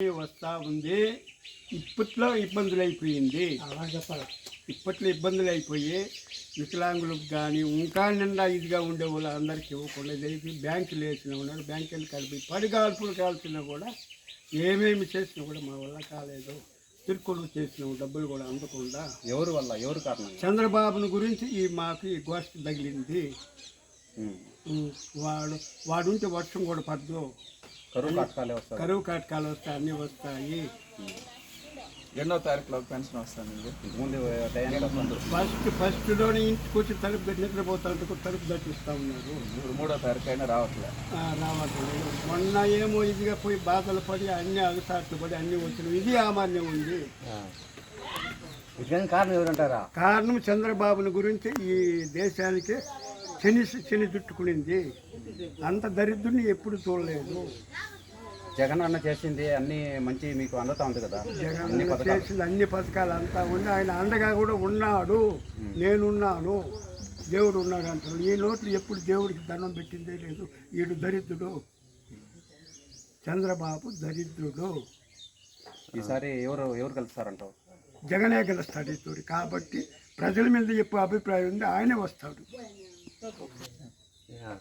వస్తూ ఉంది. ఇప్పట్లో ఇబ్బందులు అయిపోయింది. ఇప్పట్లో ఇబ్బందులు అయిపోయి వికలాంగులకు కానీ ఇంకా నిండా ఇదిగా ఉండే వాళ్ళు అందరికీ ఇవ్వకుండా జరిగి బ్యాంకులు వేసిన ఉన్నారు బ్యాంకులు కలిపి పడిగాల్పులు కాల్చినా కూడా ఏమేమి చేసినా కూడా మా వల్ల కాలేదు. తిరుక్కులు చేసిన డబ్బులు కూడా అందకుండా. ఎవరు వల్ల? ఎవరు కారణం? చంద్రబాబును గురించి ఈ మాకు ఈ గోష్ఠి తగిలింది. వాడు వాడుంటే వర్షం కూడా పడదు. కరువు కాటకాలే వస్తారు కరువు కాటకాలు వస్తాయి అన్నీ వస్తాయి. ఎన్నో తారీఖులో పెన్షన్ వస్తుంది వస్తుంది. ఫస్ట్ ఫస్ట్లోనే ఇంటికి వచ్చి తలుపు తట్టి నిద్రపోతాందుకు తలుపు తట్టిస్తూ ఉన్నారు. మూడో తారీఖు అయినా రావట్లే. ఆ, రావట్లేదు. మొన్న ఏమో ఇదిగా పోయి బాధలు పడి అన్ని అగసాట్లు పడి అన్ని వచ్చినాయి. ఇది ఆమాన్యం ఉంది. కారణం ఎవరంటారా? కారణం చంద్రబాబుని గురించి ఈ దేశానికి శని శని చుట్టుకునింది. అంత దరిద్రుని ఎప్పుడు చూడలేదు. జగన్ అన్న చేసింది అన్ని మంచి మీకు అందుతా ఉంది కదా. జగన్ అన్ని పథకాలు. చేసిన అన్ని పథకాలు అంతా ఉండి ఆయన అండగా కూడా ఉన్నాడు. నేనున్నాను. దేవుడు ఉన్నాడు అంటాడు ఈ నోట్లు ఎప్పుడు దేవుడికి దండం పెట్టిందే లేదు. ఈడు దరిద్రుడు. చంద్రబాబు దరిద్రుడు. ఈసారి ఎవరు ఎవరు కలుస్తారంటావు? జగనే గెలుస్తాడు ఈ తూరి. కాబట్టి ప్రజల మీద చెప్పే అభిప్రాయం ఉంది. ఆయనే వస్తాడు. นี่ครับ